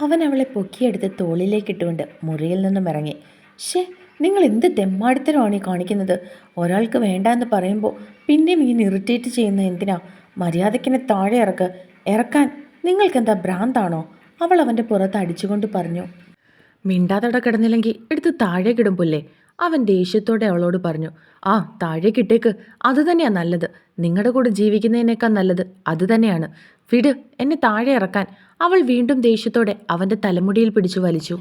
അവൻ അവളെ പൊക്കിയെടുത്ത് തോളിലേക്ക് ഇട്ടുകൊണ്ട് മുറിയിൽ നിന്നും ഇറങ്ങി. ഷേ നിങ്ങൾ എന്ത് തെമ്മാടിത്തരമാണ് ഈ കാണിക്കുന്നത്? ഒരാൾക്ക് വേണ്ട എന്ന് പറയുമ്പോൾ പിന്നെയും ഇങ്ങനെ ഇറിറ്റേറ്റ് ചെയ്യുന്ന എന്തിനാ? മര്യാദക്കിനെ താഴെ ഇറക്ക്. ഇറക്കാൻ നിങ്ങൾക്കെന്താ ഭ്രാന്താണോ? അവൾ അവന്റെ പുറത്ത് അടിച്ചുകൊണ്ട് പറഞ്ഞു. മിണ്ടാതട കിടന്നില്ലെങ്കിൽ എടുത്ത് താഴെ പുല്ലേ? അവൻ ദേഷ്യത്തോടെ അവളോട് പറഞ്ഞു ആ താഴേക്കിട്ടേക്ക് അത് തന്നെയാണ് നല്ലത്. നിങ്ങളുടെ കൂടെ ജീവിക്കുന്നതിനേക്കാൾ നല്ലത് അത് തന്നെയാണ്. വിട് എന്നെ താഴെ ഇറക്കാൻ. അവൾ വീണ്ടും ദേഷ്യത്തോടെ അവന്റെ തലമുടിയിൽ പിടിച്ചു വലിച്ചു.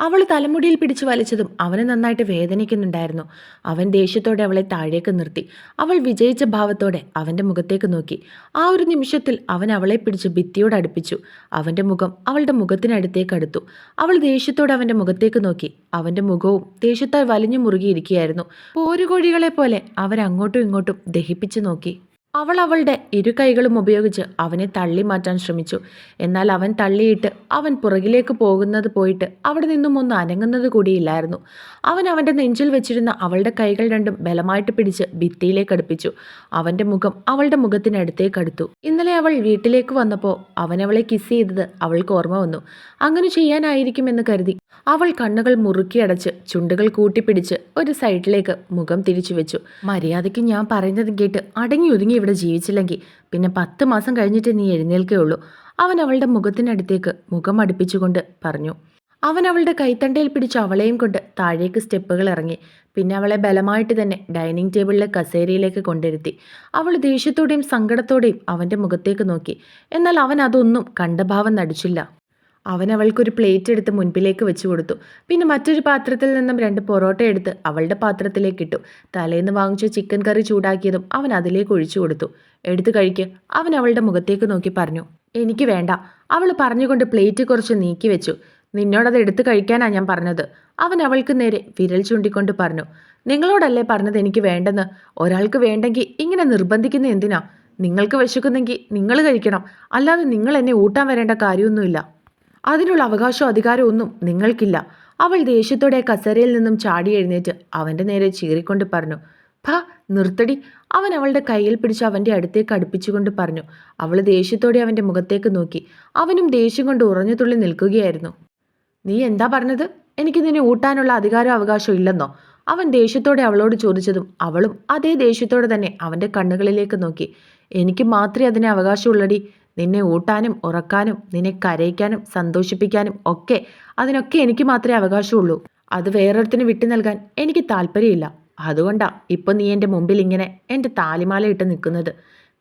അവൾ തലമുടിയിൽ പിടിച്ചു വലിച്ചതും അവനെ നന്നായിട്ട് വേദനിക്കുന്നുണ്ടായിരുന്നു. അവൻ ദേഷ്യത്തോടെ അവളെ താഴേക്ക് നിർത്തി. അവൾ വിജയിച്ച ഭാവത്തോടെ അവന്റെ മുഖത്തേക്ക് നോക്കി. ആ ഒരു നിമിഷത്തിൽ അവൻ അവളെ പിടിച്ച് ഭിത്തിയോട് അടുപ്പിച്ചു. അവന്റെ മുഖം അവളുടെ മുഖത്തിനടുത്തേക്ക് അടുത്തു. അവൾ ദേഷ്യത്തോടെ അവന്റെ മുഖത്തേക്ക് നോക്കി. അവന്റെ മുഖവും ദേഷ്യത്താൽ വലിഞ്ഞു മുറുകിയിരിക്കുകയായിരുന്നു. പോരുകോഴികളെ പോലെ അവരങ്ങോട്ടും ഇങ്ങോട്ടും ദഹിപ്പിച്ചു നോക്കി. അവൾ അവളുടെ ഇരു കൈകളും ഉപയോഗിച്ച് അവനെ തള്ളി മാറ്റാൻ ശ്രമിച്ചു. എന്നാൽ അവൻ തള്ളിയിട്ട് അവൻ പുറകിലേക്ക് പോകുന്നത് പോയിട്ട് അവിടെ നിന്നും ഒന്ന് അനങ്ങുന്നത് കൂടിയില്ലായിരുന്നു അവൻ അവന്റെ നെഞ്ചിൽ വെച്ചിരുന്ന അവളുടെ കൈകൾ രണ്ടും ബലമായിട്ട് പിടിച്ച് ഭിത്തിയിലേക്ക് അടുപ്പിച്ചു. അവന്റെ മുഖം അവളുടെ മുഖത്തിനടുത്തേക്ക് അടുത്തു. ഇന്നലെ അവൾ വീട്ടിലേക്ക് വന്നപ്പോൾ അവൻ അവളെ കിസ് ചെയ്തത് അവൾക്ക് ഓർമ്മ വന്നു. അങ്ങനെ ചെയ്യാനായിരിക്കുമെന്ന് കരുതി. അവൾ കണ്ണുകൾ മുറുക്കിയടച്ച് ചുണ്ടുകൾ കൂട്ടിപ്പിടിച്ച് ഒരു സൈഡിലേക്ക് മുഖം തിരിച്ചു വെച്ചു. മര്യാദയ്ക്ക് ഞാൻ പറയുന്നത് കേട്ട് അടങ്ങി ഒതുങ്ങി ഇവിടെ ജീവിച്ചില്ലെങ്കിൽ പിന്നെ പത്ത് മാസം കഴിഞ്ഞിട്ട് നീ എഴുന്നേൽക്കുകയുള്ളൂ അവൻ അവളുടെ മുഖത്തിനടുത്തേക്ക് മുഖം അടുപ്പിച്ചുകൊണ്ട് പറഞ്ഞു. അവൻ അവളുടെ കൈത്തണ്ടയിൽ പിടിച്ച് അവളെയും കൊണ്ട് താഴേക്ക് സ്റ്റെപ്പുകൾ ഇറങ്ങി. പിന്നെ അവളെ ബലമായിട്ട് തന്നെ ഡൈനിങ് ടേബിളിലെ കസേരയിലേക്ക് കൊണ്ടിരുത്തി. അവൾ ദേഷ്യത്തോടെയും സങ്കടത്തോടെയും അവന്റെ മുഖത്തേക്ക് നോക്കി. എന്നാൽ അവൻ അതൊന്നും കണ്ടഭാവം നടിച്ചില്ല. അവൻ അവൾക്കൊരു പ്ലേറ്റ് എടുത്ത് മുൻപിലേക്ക് വെച്ചു കൊടുത്തു. പിന്നെ മറ്റൊരു പാത്രത്തിൽ നിന്നും രണ്ട് പൊറോട്ട എടുത്ത് അവളുടെ പാത്രത്തിലേക്ക് ഇട്ടു. തലേന്ന് വാങ്ങിച്ച ചിക്കൻ കറി ചൂടാക്കിയതും അവൻ അതിലേക്ക് ഒഴിച്ചു കൊടുത്തു. എടുത്തു കഴിക്ക്. അവൻ അവളുടെ മുഖത്തേക്ക് നോക്കി പറഞ്ഞു എനിക്ക് വേണ്ട. അവൾ പറഞ്ഞുകൊണ്ട് പ്ലേറ്റ് കുറച്ച് നീക്കി വെച്ചു. നിന്നോടത് എടുത്തു കഴിക്കാനാ ഞാൻ പറഞ്ഞത്. അവൻ അവൾക്ക് നേരെ വിരൽ ചൂണ്ടിക്കൊണ്ട് പറഞ്ഞു നിങ്ങളോടല്ലേ പറഞ്ഞത് എനിക്ക് വേണ്ടെന്ന്? ഒരാൾക്ക് വേണ്ടെങ്കിൽ ഇങ്ങനെ നിർബന്ധിക്കുന്ന എന്തിനാ? നിങ്ങൾക്ക് വിശക്കുന്നെങ്കിൽ നിങ്ങൾ കഴിക്കണം. അല്ലാതെ നിങ്ങൾ എന്നെ ഊട്ടാൻ വരേണ്ട കാര്യമൊന്നുമില്ല. അതിനുള്ള അവകാശവും അധികാരവും ഒന്നും നിങ്ങൾക്കില്ല. അവൾ ദേഷ്യത്തോടെ കസേരയിൽ നിന്നും ചാടി എഴുന്നേറ്റ് അവന്റെ നേരെ ചീറിക്കൊണ്ട് പറഞ്ഞു ഭ നിർത്തടി. അവൻ അവളുടെ കയ്യിൽ പിടിച്ച് അവന്റെ അടുത്തേക്ക് അടുപ്പിച്ചുകൊണ്ട് പറഞ്ഞു. അവൾ ദേഷ്യത്തോടെ അവന്റെ മുഖത്തേക്ക് നോക്കി. അവനും ദേഷ്യം കൊണ്ട് ഉറഞ്ഞു തുള്ളി നിൽക്കുകയായിരുന്നു. നീ എന്താ പറഞ്ഞത്? എനിക്ക് നിന്നെ ഊട്ടാനുള്ള അധികാരം അവകാശം ഇല്ലെന്നോ? അവൻ ദേഷ്യത്തോടെ അവളോട് ചോദിച്ചതും അവളും അതേ ദേഷ്യത്തോടെ തന്നെ അവന്റെ കണ്ണുകളിലേക്ക് നോക്കി. എനിക്ക് മാത്രമേ അതിനെ അവകാശമുള്ളടി. നിന്നെ ഊട്ടാനും ഉറക്കാനും നിന്നെ കരയിക്കാനും സന്തോഷിപ്പിക്കാനും ഒക്കെ അതിനൊക്കെ എനിക്ക് മാത്രമേ അവകാശമുള്ളൂ. അത് വേറൊരുത്തിന് വിട്ടു നൽകാൻ എനിക്ക് താല്പര്യമില്ല. അതുകൊണ്ടാ ഇപ്പം നീ എന്റെ മുമ്പിൽ ഇങ്ങനെ എന്റെ താലിമാല ഇട്ട് നിൽക്കുന്നത്.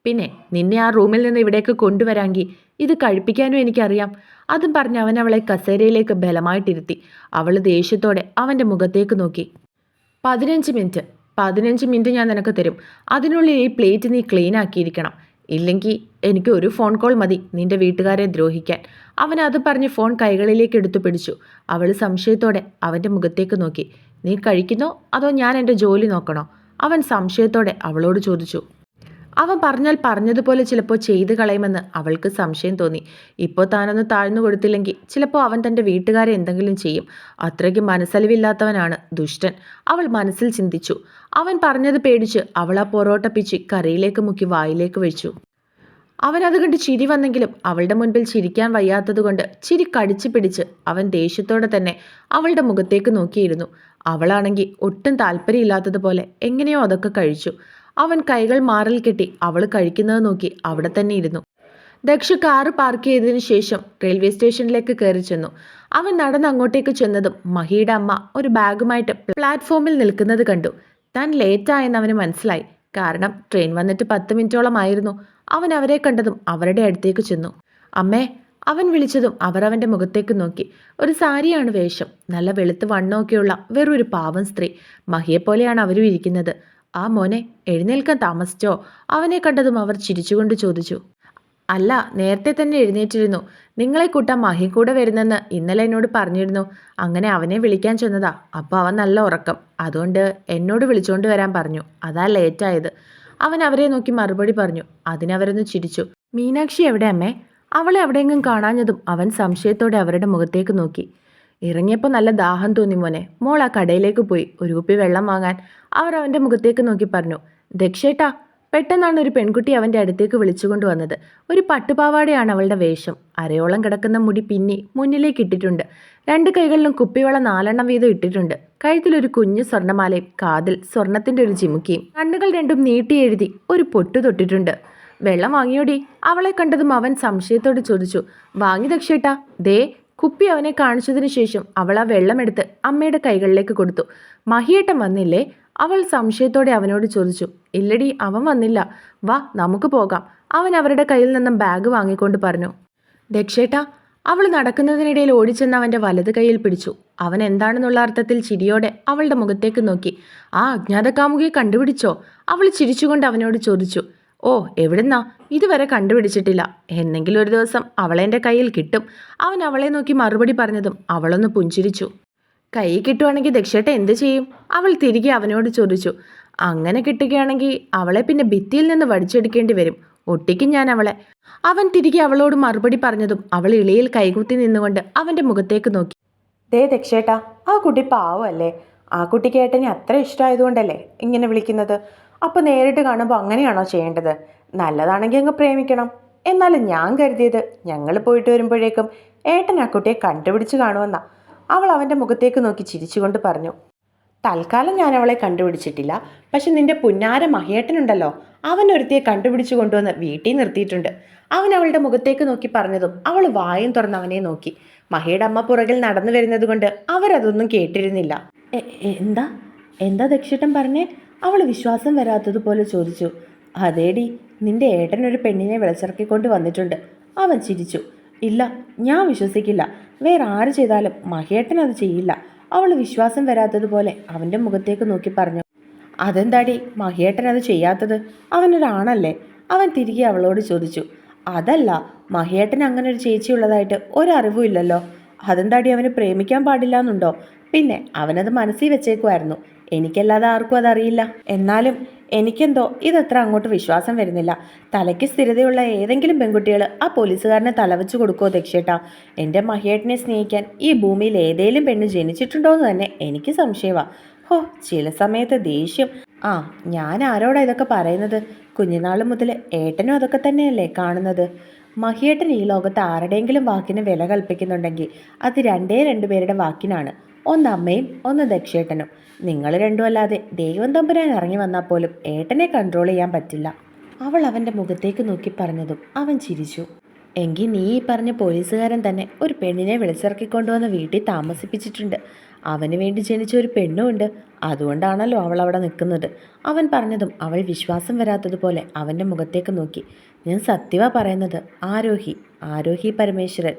പിന്നെ നിന്നെ ആ റൂമിൽ നിന്ന് ഇവിടേക്ക് കൊണ്ടുവരാമെങ്കിൽ ഇത് കഴിപ്പിക്കാനും എനിക്കറിയാം. അതും പറഞ്ഞ് അവൻ അവളെ കസേരയിലേക്ക് ബലമായിട്ടിരുത്തി. അവൾ ദേഷ്യത്തോടെ അവന്റെ മുഖത്തേക്ക് നോക്കി. പതിനഞ്ച് മിനിറ്റ്. പതിനഞ്ച് മിനിറ്റ് ഞാൻ നിനക്ക് തരും. അതിനുള്ളിൽ ഈ പ്ലേറ്റ് നീ ക്ലീൻ ആക്കിയിരിക്കണം. ഇല്ലെങ്കിൽ എനിക്ക് ഒരു ഫോൺ കോൾ മതി നിന്റെ വീട്ടുകാരെ ദ്രോഹിക്കാൻ. അവൻ അത് പറഞ്ഞ് ഫോൺ കൈകളിലേക്ക് എടുത്തു പിടിച്ചു. അവൾ സംശയത്തോടെ അവന്റെ മുഖത്തേക്ക് നോക്കി. നീ കഴിക്കുന്നോ അതോ ഞാൻ എന്റെ ജോലി നോക്കണോ? അവൻ സംശയത്തോടെ അവളോട് ചോദിച്ചു. അവൻ പറഞ്ഞാൽ പറഞ്ഞതുപോലെ ചിലപ്പോൾ ചെയ്തു കളയുമെന്ന് അവൾക്ക് സംശയം തോന്നി. ഇപ്പോൾ താനൊന്ന് താഴ്ന്നു കൊടുത്തില്ലെങ്കിൽ ചിലപ്പോൾ അവൻ തന്റെ വീട്ടുകാരെ എന്തെങ്കിലും ചെയ്യും. അത്രയ്ക്ക് മനസ്സലിവില്ലാത്തവനാണ് ദുഷ്ടൻ. അവൾ മനസ്സിൽ ചിന്തിച്ചു. അവൻ പറഞ്ഞത് പേടിച്ച് അവൾ ആ പൊറോട്ട പിച്ചി കറിയിലേക്ക് മുക്കി വായിലേക്ക് വെച്ചു. അവൻ അത് കണ്ട് ചിരി വന്നെങ്കിലും അവളുടെ മുൻപിൽ ചിരിക്കാൻ വയ്യാത്തതുകൊണ്ട് ചിരി കടിച്ചു പിടിച്ച് അവൻ ദേഷ്യത്തോടെ തന്നെ അവളുടെ മുഖത്തേക്ക് നോക്കിയിരുന്നു. അവളാണെങ്കിൽ ഒട്ടും താല്പര്യമില്ലാത്തതുപോലെ എങ്ങനെയോ അതൊക്കെ കഴിച്ചു. അവൻ കൈകൾ മാറിൽ കെട്ടി. അവൾ കഴിക്കുന്നത് നോക്കി അവിടെ തന്നെ ഇരുന്നു. ദക്ഷ കാറ് പാർക്ക് ചെയ്തതിനു ശേഷം റെയിൽവേ സ്റ്റേഷനിലേക്ക് കയറി ചെന്നു. അവൻ നടന്ന് അങ്ങോട്ടേക്ക് ചെന്നതും മഹിയുടെ അമ്മ ഒരു ബാഗുമായിട്ട് പ്ലാറ്റ്ഫോമിൽ നിൽക്കുന്നത് കണ്ടു. താൻ ലേറ്റായെന്ന് അവന് മനസ്സിലായി. കാരണം ട്രെയിൻ വന്നിട്ട് പത്ത് മിനിറ്റോളമായിരുന്നു അവൻ അവരെ കണ്ടതും അവരുടെ അടുത്തേക്ക് ചെന്നു. അമ്മേ അവൻ വിളിച്ചതും അവർ അവന്റെ മുഖത്തേക്ക് നോക്കി. ഒരു സാരിയാണ് വേഷം. നല്ല വെളുത്ത് വണ്ണമൊക്കെയുള്ള വെറൊരു പാവം സ്ത്രീ. മഹിയെപ്പോലെയാണ് അവരും ഇരിക്കുന്നത്. ആ മോനെ എഴുന്നേൽക്കാൻ താമസിച്ചോ? അവനെ കണ്ടതും അവർ ചിരിച്ചുകൊണ്ട് ചോദിച്ചു. അല്ല നേരത്തെ തന്നെ എഴുന്നേറ്റിരുന്നു. നിങ്ങളെ കൂട്ടാൻ മഹി കൂടെ വരുന്നെന്ന് ഇന്നലെ എന്നോട് പറഞ്ഞിരുന്നു. അങ്ങനെ അവനെ വിളിക്കാൻ ചെന്നതാ. അപ്പോൾ അവൻ നല്ല ഉറക്കം. അതുകൊണ്ട് എന്നോട് വിളിച്ചുകൊണ്ട് വരാൻ പറഞ്ഞു. അതാ ലേറ്റായത് അവൻ അവരെ നോക്കി മറുപടി പറഞ്ഞു. അതിനവരൊന്ന് ചിരിച്ചു. മീനാക്ഷി എവിടെ അമ്മേ? അവളെ എവിടെയെങ്കിലും കാണാഞ്ഞതും അവൻ സംശയത്തോടെ അവരുടെ മുഖത്തേക്ക് നോക്കി. ഇറങ്ങിയപ്പോൾ നല്ല ദാഹം തോന്നി മോനെ. മോൾ ആ കടയിലേക്ക് പോയി. ഒരു കുപ്പി വെള്ളം വാങ്ങാൻ അവർ അവന്റെ മുഖത്തേക്ക് നോക്കി പറഞ്ഞു ദക്ഷേട്ടാ പെട്ടെന്നാണ് ഒരു പെൺകുട്ടി അവന്റെ അടുത്തേക്ക് വിളിച്ചുകൊണ്ട് വന്നത്. ഒരു പട്ടുപാവാടയാണ് അവളുടെ വേഷം. അരയോളം കിടക്കുന്ന മുടി പിന്നി മുന്നിലേക്ക് ഇട്ടിട്ടുണ്ട്. രണ്ട് കൈകളിലും കുപ്പിവെള്ളം നാലെണ്ണം വീതം ഇട്ടിട്ടുണ്ട്. കഴുത്തിലൊരു കുഞ്ഞു സ്വർണമാലയും കാതിൽ സ്വർണത്തിന്റെ ഒരു ചിമുക്കിയും കണ്ണുകൾ രണ്ടും നീട്ടി എഴുതി ഒരു പൊട്ടു തൊട്ടിട്ടുണ്ട്. വെള്ളം വാങ്ങിയോടി? അവളെ കണ്ടതും അവൻ സംശയത്തോട് ചോദിച്ചു വാങ്ങി ദക്ഷേട്ടാ. ദേ കുപ്പി അവനെ കാണിച്ചതിന് ശേഷം അവൾ ആ വെള്ളമെടുത്ത് അമ്മയുടെ കൈകളിലേക്ക് കൊടുത്തു. മഹിയേട്ടൻ വന്നില്ലേ? അവൾ സംശയത്തോടെ അവനോട് ചോദിച്ചു. ഇല്ലടി അവൻ വന്നില്ല. വാ നമുക്ക് പോകാം. അവൻ അവരുടെ കയ്യിൽ നിന്നും ബാഗ് വാങ്ങിക്കൊണ്ട് പറഞ്ഞു. ദക്ഷേട്ട അവൾ നടക്കുന്നതിനിടയിൽ ഓടിച്ചെന്ന് അവന്റെ വലത് കൈയിൽ പിടിച്ചു. അവൻ എന്താണെന്നുള്ള അർത്ഥത്തിൽ ചിരിയോടെ അവളുടെ മുഖത്തേക്ക് നോക്കി. ആ അജ്ഞാത കാമുകിയെ കണ്ടുപിടിച്ചോ? അവൾ ചിരിച്ചുകൊണ്ട് അവനോട് ചോദിച്ചു. ഓ എവിടുന്നാ? ഇതുവരെ കണ്ടുപിടിച്ചിട്ടില്ല. എന്നെങ്കിലും ഒരു ദിവസം അവളെന്റെ കയ്യിൽ കിട്ടും. അവൻ അവളെ നോക്കി മറുപടി പറഞ്ഞതും അവളൊന്ന് പുഞ്ചിരിച്ചു. കൈ കിട്ടുവാണെങ്കിൽ ദക്ഷേട്ട എന്ത് ചെയ്യും? അവൾ തിരികെ അവനോട് ചോദിച്ചു. അങ്ങനെ കിട്ടുകയാണെങ്കിൽ അവളെ പിന്നെ ഭിത്തിയിൽ നിന്ന് വടിച്ചെടുക്കേണ്ടി വരും. ഒട്ടിക്കും ഞാൻ അവളെ. അവൻ തിരികെ അവളോട് മറുപടി പറഞ്ഞതും അവൾ ഇളയിൽ കൈകുത്തി നിന്നുകൊണ്ട് അവന്റെ മുഖത്തേക്ക് നോക്കി. ദേ ദക്ഷേട്ട ആ കുട്ടി പാവമല്ലേ ആ കുട്ടിക്ക് ഏട്ടനെ അത്ര ഇഷ്ടമായതുകൊണ്ടല്ലേ ഇങ്ങനെ വിളിക്കുന്നത്? അപ്പോൾ നേരിട്ട് കാണുമ്പോൾ അങ്ങനെയാണോ ചെയ്യേണ്ടത്? നല്ലതാണെങ്കിൽ അങ്ങ് പ്രേമിക്കണം. എന്നാൽ ഞാൻ കരുതിയത് ഞങ്ങൾ പോയിട്ട് വരുമ്പോഴേക്കും ഏട്ടൻ ആ കുട്ടിയെ കണ്ടുപിടിച്ച് കാണുമെന്നാ. അവൾ അവന്റെ മുഖത്തേക്ക് നോക്കി ചിരിച്ചുകൊണ്ട് പറഞ്ഞു. തൽക്കാലം ഞാൻ അവളെ കണ്ടുപിടിച്ചിട്ടില്ല. പക്ഷെ നിന്റെ പുന്നാര മഹേട്ടനുണ്ടല്ലോ അവൻ ഒരുത്തിയെ കണ്ടുപിടിച്ചു കൊണ്ടുവന്ന് വീട്ടിൽ നിർത്തിയിട്ടുണ്ട്. അവൻ അവളുടെ മുഖത്തേക്ക് നോക്കി പറഞ്ഞതും അവൾ വായും തുറന്ന് അവനെ നോക്കി. മഹയുടെ അമ്മ പുറകിൽ നടന്നു വരുന്നത് കൊണ്ട് അവരതൊന്നും കേട്ടിരുന്നില്ല. "എ- എ- എന്താ? എന്താ ദക്ഷിട്ടൻ പറഞ്ഞേ? അവൾ വിശ്വാസം വരാത്തതുപോലെ ചോദിച്ചു അതേടി നിന്റെ ഏട്ടൻ ഒരു പെണ്ണിനെ വിളച്ചിറക്കിക്കൊണ്ട് വന്നിട്ടുണ്ട്. അവൻ ചിരിച്ചു ഇല്ല ഞാൻ വിശ്വസിക്കില്ല. വേറെ ആര് ചെയ്താലും മഹേട്ടൻ അത് ചെയ്യില്ല. അവൾ വിശ്വാസം വരാത്തതുപോലെ അവന്റെ മുഖത്തേക്ക് നോക്കി പറഞ്ഞു അതെന്താടി മഹേട്ടൻ അത് ചെയ്യാത്തത്? അവനൊരാണല്ലേ അവൻ തിരികെ അവളോട് ചോദിച്ചു അതല്ല മഹേട്ടൻ അങ്ങനെ ഒരു ചേച്ചിയുള്ളതായിട്ട് ഒരറിവും ഇല്ലല്ലോ. അതെന്താടി അവന് പ്രേമിക്കാൻ പാടില്ല എന്നുണ്ടോ പിന്നെ അവനത് മനസ്സിൽ വെച്ചേക്കുമായിരുന്നു എനിക്കല്ലാതെ ആർക്കും അതറിയില്ല. എന്നാലും എനിക്കെന്തോ ഇതത്ര അങ്ങോട്ട് വിശ്വാസം വരുന്നില്ല. തലയ്ക്ക് സ്ഥിരതയുള്ള ഏതെങ്കിലും പെൺകുട്ടികൾ ആ പോലീസുകാരനെ തലവെച്ച് കൊടുക്കുമോ ദക്ഷേട്ടാ? എന്റെ മഹിയേട്ടനെ സ്നേഹിക്കാൻ ഈ ഭൂമിയിൽ ഏതേലും പെണ്ണ് ജനിച്ചിട്ടുണ്ടോ എന്ന് തന്നെ എനിക്ക് സംശയമാണ് ഹോ ചില സമയത്ത് ദേഷ്യം. ആ ഞാൻ ആരോടാ ഇതൊക്കെ പറയുന്നത്? കുഞ്ഞുനാൾ മുതൽ ഏട്ടനും അതൊക്കെ തന്നെയല്ലേ കാണുന്നത്? മഹിയേട്ടൻ ഈ ലോകത്ത് ആരുടെയെങ്കിലും വാക്കിന് വില കൽപ്പിക്കുന്നുണ്ടെങ്കിൽ അത് രണ്ടേ രണ്ട് പേരുടെ വാക്കിനാണ്. ഒന്ന് അമ്മയും ഒന്ന് ദക്ഷേട്ടനും. നിങ്ങൾ രണ്ടും അല്ലാതെ ദൈവം തമ്പുരാൻ ഇറങ്ങി വന്നാൽ പോലും ഏട്ടനെ കൺട്രോൾ ചെയ്യാൻ പറ്റില്ല. അവൾ അവന്റെ മുഖത്തേക്ക് നോക്കി പറഞ്ഞതും അവൻ ചിരിച്ചു. എങ്കിൽ നീ ഈ പറഞ്ഞ പോലീസുകാരൻ തന്നെ ഒരു പെണ്ണിനെ വിളിച്ചിറക്കിക്കൊണ്ടുവന്ന് വീട്ടിൽ താമസിപ്പിച്ചിട്ടുണ്ട്. അവന് വേണ്ടി ജനിച്ച ഒരു പെണ്ണുമുണ്ട് അതുകൊണ്ടാണല്ലോ അവൾ അവിടെ നിൽക്കുന്നത്. അവൻ പറഞ്ഞതും അവൾ വിശ്വാസം വരാത്തതുപോലെ അവന്റെ മുഖത്തേക്ക് നോക്കി. ഞാൻ സത്യവാ പറയുന്നത് ആരോഹി ആരോഹി പരമേശ്വരൻ.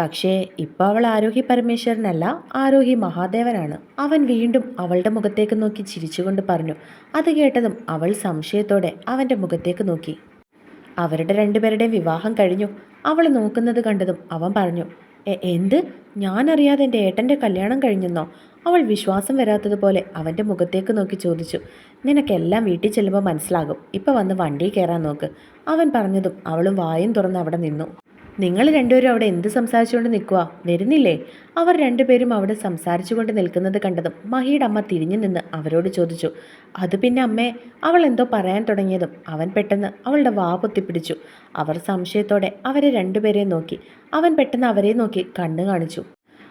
പക്ഷേ ഇപ്പോൾ അവൾ ആരോഹി പരമേശ്വരനല്ല ആരോഹി മഹാദേവനാണ്. അവൻ വീണ്ടും അവളുടെ മുഖത്തേക്ക് നോക്കി ചിരിച്ചുകൊണ്ട് പറഞ്ഞു. അത് കേട്ടതും അവൾ സംശയത്തോടെ അവന്റെ മുഖത്തേക്ക് നോക്കി. അവരുടെ രണ്ടുപേരുടെയും വിവാഹം കഴിഞ്ഞു. അവൾ നോക്കുന്നത് കണ്ടതും അവൻ പറഞ്ഞു "എ- എന്ത്? ഞാനറിയാതെ എന്റെ ഏട്ടന്റെ കല്യാണം കഴിഞ്ഞെന്നോ? അവൾ വിശ്വാസം വരാത്തതുപോലെ അവന്റെ മുഖത്തേക്ക് നോക്കി ചോദിച്ചു നിനക്കെല്ലാം വീട്ടിൽ ചെല്ലുമ്പോൾ മനസ്സിലാകും. ഇപ്പം വന്ന് വണ്ടി കയറാൻ നോക്ക്. അവൻ പറഞ്ഞതും അവളും വായും തുറന്ന് അവിടെ നിന്നു. നിങ്ങൾ രണ്ടുപേരും അവിടെ എന്ത് സംസാരിച്ചുകൊണ്ട് നിൽക്കുക വരുന്നില്ലേ? അവർ രണ്ടുപേരും അവിടെ സംസാരിച്ചുകൊണ്ട് നിൽക്കുന്നത് കണ്ടതും മഹിയുടെ അമ്മ തിരിഞ്ഞു നിന്ന് അവരോട് ചോദിച്ചു അത് പിന്നെ അമ്മേ അവൾ എന്തോ പറയാൻ തുടങ്ങിയതും അവൻ പെട്ടെന്ന് അവളുടെ വാ പൊത്തിപ്പിടിച്ചു. അവർ സംശയത്തോടെ അവരെ രണ്ടുപേരെയും നോക്കി. അവൻ പെട്ടെന്ന് അവരെ നോക്കി കണ്ണു കാണിച്ചു.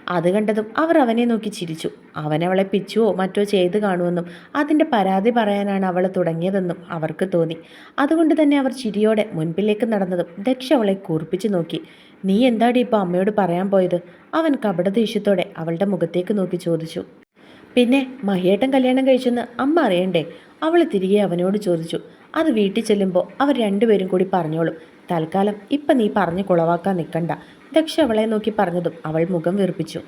അത് കണ്ടതും അവർ അവനെ നോക്കി ചിരിച്ചു. അവനവളെ പിച്ചുവോ മറ്റോ ചെയ്ത് കാണുമെന്നും അതിന്റെ പരാതി പറയാനാണ് അവൾ തുടങ്ങിയതെന്നും അവർക്ക് തോന്നി. അതുകൊണ്ട് തന്നെ അവർ ചിരിയോടെ മുൻപിലേക്ക് നടന്നതും ദക്ഷ അവളെ കൂർപ്പിച്ചു നോക്കി. നീ എന്താടി ഇപ്പോൾ അമ്മയോട് പറയാൻ പോയത്? അവൻ കപടദേഷ്യത്തോടെ അവളുടെ മുഖത്തേക്ക് നോക്കി ചോദിച്ചു. പിന്നെ മഹിയേട്ടൻ കല്യാണം കഴിച്ചെന്ന് അമ്മ അറിയണ്ടേ? അവൾ തിരികെ അവനോട് ചോദിച്ചു. അത് വീട്ടിൽ ചെല്ലുമ്പോൾ അവർ രണ്ടുപേരും കൂടി പറഞ്ഞോളും. തൽക്കാലം ഇപ്പം നീ പറഞ്ഞ് കുളവാക്കാൻ നിൽക്കണ്ട. ദക്ഷ അവളെ നോക്കി പറഞ്ഞതും അവൾ മുഖം വീർപ്പിച്ചു.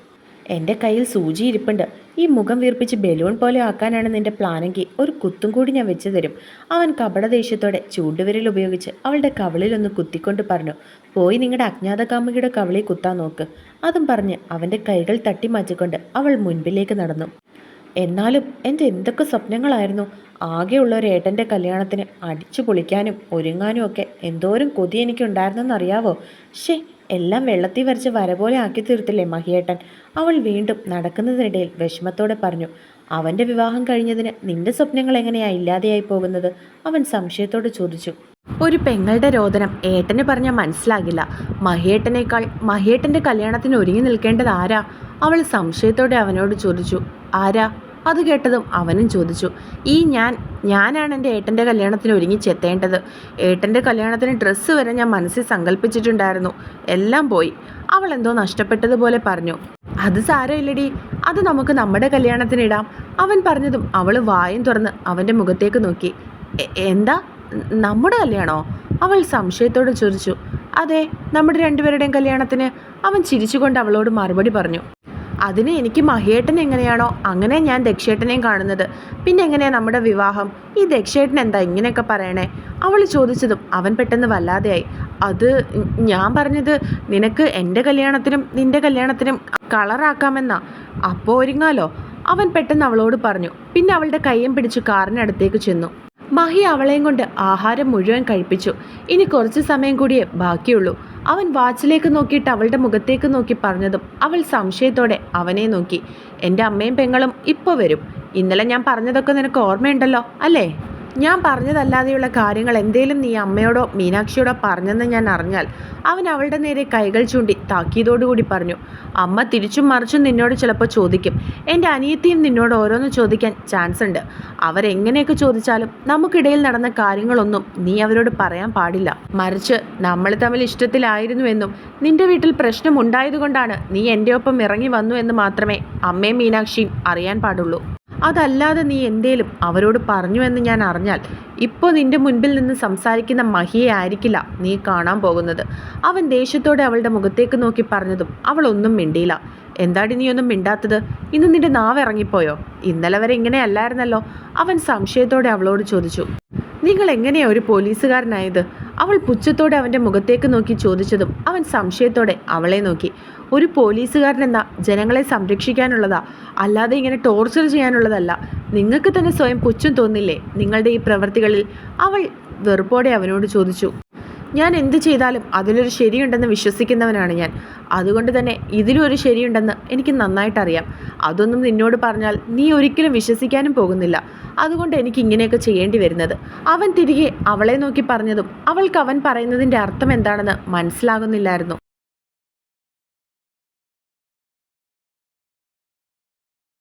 എന്റെ കയ്യിൽ സൂചി ഇരിപ്പുണ്ട്. ഈ മുഖം വീർപ്പിച്ച് ബലൂൺ പോലെ ആക്കാനാണ് നിന്റെ പ്ലാനെങ്കിൽ ഒരു കുത്തും കൂടി ഞാൻ വെച്ചു തരും. അവൻ കപടദേഷ്യത്തോടെ ചൂണ്ടുവിരൽ ഉപയോഗിച്ച് അവളുടെ കവളിലൊന്ന് കുത്തിക്കൊണ്ട് പറഞ്ഞു പോയി നിങ്ങളുടെ അജ്ഞാത കവളി കുത്താൻ നോക്ക്. അതും പറഞ്ഞ് അവന്റെ കൈകൾ തട്ടി മാറ്റിക്കൊണ്ട് അവൾ മുൻപിലേക്ക് നടന്നു. എന്നാലും എന്റെ എന്തൊക്കെ സ്വപ്നങ്ങളായിരുന്നു. ആകെയുള്ള ഒരു ഏട്ടന്റെ കല്യാണത്തിന് അടിച്ചു പൊളിക്കാനും ഒരുങ്ങാനും ഒക്കെ എന്തോരം കൊതി എനിക്കുണ്ടായിരുന്നെന്നറിയാവോ? ഷേ എല്ലാം വെള്ളത്തിൽ വരച്ച് വര പോലെ ആക്കി തീർത്തില്ലേ മഹിയേട്ടൻ. അവൾ വീണ്ടും നടക്കുന്നതിനിടയിൽ വിഷമത്തോടെ പറഞ്ഞു അവന്റെ വിവാഹം കഴിഞ്ഞതിന് നിന്റെ സ്വപ്നങ്ങൾ എങ്ങനെയാ ഇല്ലാതെയായി പോകുന്നത്? അവൻ സംശയത്തോട് ചോദിച്ചു ഒരു പെങ്ങളുടെ രോദനം ഏട്ടനെ പറഞ്ഞാൽ മനസ്സിലാകില്ല. മഹേട്ടനേക്കാൾ മഹേട്ടന്റെ കല്യാണത്തിന് ഒരുങ്ങി നിൽക്കേണ്ടത് ആരാ? അവൾ സംശയത്തോടെ അവനോട് ചോദിച്ചു. ആരാ? അത് കേട്ടതും അവനും ചോദിച്ചു. ഈ ഞാൻ ഞാനാണ് എന്റെ ഏട്ടന്റെ കല്യാണത്തിന് ഒരുങ്ങി ചെത്തേണ്ടത്. ഏട്ടന്റെ കല്യാണത്തിന് ഡ്രസ്സ് വരെ ഞാൻ മനസ്സിൽ സങ്കല്പിച്ചിട്ടുണ്ടായിരുന്നു എല്ലാം പോയി. അവൾ എന്തോ നഷ്ടപ്പെട്ടതുപോലെ പറഞ്ഞു. അത് സാരമില്ലടി. അത് നമുക്ക് നമ്മുടെ കല്യാണത്തിനിടാം അവൻ പറഞ്ഞതും അവൾ വായും തുറന്ന് അവന്റെ മുഖത്തേക്ക് നോക്കി. എന്താ? നമ്മുടെ കല്യാണോ? അവൾ സംശയത്തോടെ ചോദിച്ചു. അതെ നമ്മുടെ രണ്ടുപേരുടെയും കല്യാണത്തിന് അവൻ ചിരിച്ചുകൊണ്ട് അവളോട് മറുപടി പറഞ്ഞു. അതിന് എനിക്ക് മഹിയേട്ടൻ എങ്ങനെയാണോ അങ്ങനെ ഞാൻ ദക്ഷേട്ടനെയും കാണുന്നത്. പിന്നെ എങ്ങനെയാണ് നമ്മുടെ വിവാഹം? ഈ ദക്ഷേട്ടൻ എന്താ ഇങ്ങനെയൊക്കെ പറയണേ? അവൾ ചോദിച്ചതും അവൻ പെട്ടെന്ന് വല്ലാതെയായി. അത് ഞാൻ പറഞ്ഞത് നിനക്ക് എന്റെ കല്യാണത്തിനും നിന്റെ കല്യാണത്തിനും കളറാക്കാമെന്നാ. അപ്പോൾ ഒരുങ്ങാലോ? അവൻ പെട്ടെന്ന് അവളോട് പറഞ്ഞു. പിന്നെ അവളുടെ കയ്യും പിടിച്ച് കാറിനടുത്തേക്ക് ചെന്നു. മഹി അവളെയും കൊണ്ട് ആഹാരം മുഴുവൻ കഴിപ്പിച്ചു. ഇനി കുറച്ച് സമയം കൂടിയേ ബാക്കിയുള്ളൂ. അവൻ വാച്ചിലേക്ക് നോക്കിയിട്ട് അവളുടെ മുഖത്തേക്ക് നോക്കി പറഞ്ഞതും അവൾ സംശയത്തോടെ അവനെ നോക്കി. എന്റെ അമ്മയും പെങ്ങളും ഇപ്പോൾ വരും. ഇന്നലെ ഞാൻ പറഞ്ഞതൊക്കെ നിനക്ക് ഓർമ്മയുണ്ടല്ലോ അല്ലേ? ഞാൻ പറഞ്ഞതല്ലാതെയുള്ള കാര്യങ്ങൾ എന്തേലും നീ അമ്മയോടോ മീനാക്ഷിയോടോ പറഞ്ഞെന്ന് ഞാൻ അറിഞ്ഞാൽ അവൻ അവളുടെ നേരെ കൈകൾ ചൂണ്ടി താക്കീതോടുകൂടി പറഞ്ഞു അമ്മ തിരിച്ചും മറിച്ചും നിന്നോട് ചിലപ്പോൾ ചോദിക്കും. എന്റെ അനിയത്തിയും നിന്നോട് ഓരോന്ന് ചോദിക്കാൻ ചാൻസ് ഉണ്ട്. അവരെങ്ങനെയൊക്കെ ചോദിച്ചാലും നമുക്കിടയിൽ നടന്ന കാര്യങ്ങളൊന്നും നീ അവരോട് പറയാൻ പാടില്ല. മറിച്ച് നമ്മൾ തമ്മിൽ ഇഷ്ടത്തിലായിരുന്നുവെന്നും നിന്റെ വീട്ടിൽ പ്രശ്നം ഉണ്ടായതുകൊണ്ടാണ് നീ എന്റെ ഒപ്പം ഇറങ്ങി വന്നു എന്ന് മാത്രമേ അമ്മയും മീനാക്ഷിയും അറിയാൻ പാടുള്ളൂ. അതല്ലാതെ നീ എന്തേലും അവരോട് പറഞ്ഞു എന്ന് ഞാൻ അറിഞ്ഞാൽ ഇപ്പോൾ നിന്റെ മുൻപിൽ നിന്ന് സംസാരിക്കുന്ന മഹിയെ ആയിരിക്കില്ല നീ കാണാൻ പോകുന്നത്. അവൻ ദേഷ്യത്തോടെ അവളുടെ മുഖത്തേക്ക് നോക്കി പറഞ്ഞതും അവൾ ഒന്നും മിണ്ടിയില്ല. എന്താടി നീ ഒന്നും മിണ്ടാത്തത്? ഇന്ന് നിന്റെ നാവ് ഇറങ്ങിപ്പോയോ? ഇന്നലെ വരെ ഇങ്ങനെ അല്ലായിരുന്നല്ലോ. അവൻ സംശയത്തോടെ അവളോട് ചോദിച്ചു. നിങ്ങൾ എങ്ങനെയാ ഒരു പോലീസുകാരനായത്? അവൾ പുച്ഛത്തോടെ അവന്റെ മുഖത്തേക്ക് നോക്കി ചോദിച്ചതും അവൻ സംശയത്തോടെ അവളെ നോക്കി. ഒരു പോലീസുകാരൻ എന്താ ജനങ്ങളെ സംരക്ഷിക്കാനുള്ളതാ? അല്ലാതെ ഇങ്ങനെ ടോർച്ചർ ചെയ്യാനുള്ളതല്ല. നിങ്ങൾക്ക് തന്നെ സ്വയം പുച്ഛം തോന്നില്ലേ നിങ്ങളുടെ ഈ പ്രവൃത്തികളിൽ അവൾ വെറുപ്പോടെ അവനോട് ചോദിച്ചു. ഞാൻ എന്ത് ചെയ്താലും അതിലൊരു ശരിയുണ്ടെന്ന് വിശ്വസിക്കുന്നവനാണ് ഞാൻ. അതുകൊണ്ട് തന്നെ ഇതിലും ഒരു ശരിയുണ്ടെന്ന് എനിക്ക് നന്നായിട്ടറിയാം. അതൊന്നും നിന്നോട് പറഞ്ഞാൽ നീ ഒരിക്കലും വിശ്വസിക്കാനും പോകുന്നില്ല. അതുകൊണ്ട് എനിക്ക് ഇങ്ങനെയൊക്കെ ചെയ്യേണ്ടി വരുന്നത്. അവൻ തിരികെ അവളെ നോക്കി പറഞ്ഞതും അവൾക്ക് അവൻ പറയുന്നതിന്റെ അർത്ഥം എന്താണെന്ന് മനസ്സിലാകുന്നില്ലായിരുന്നു.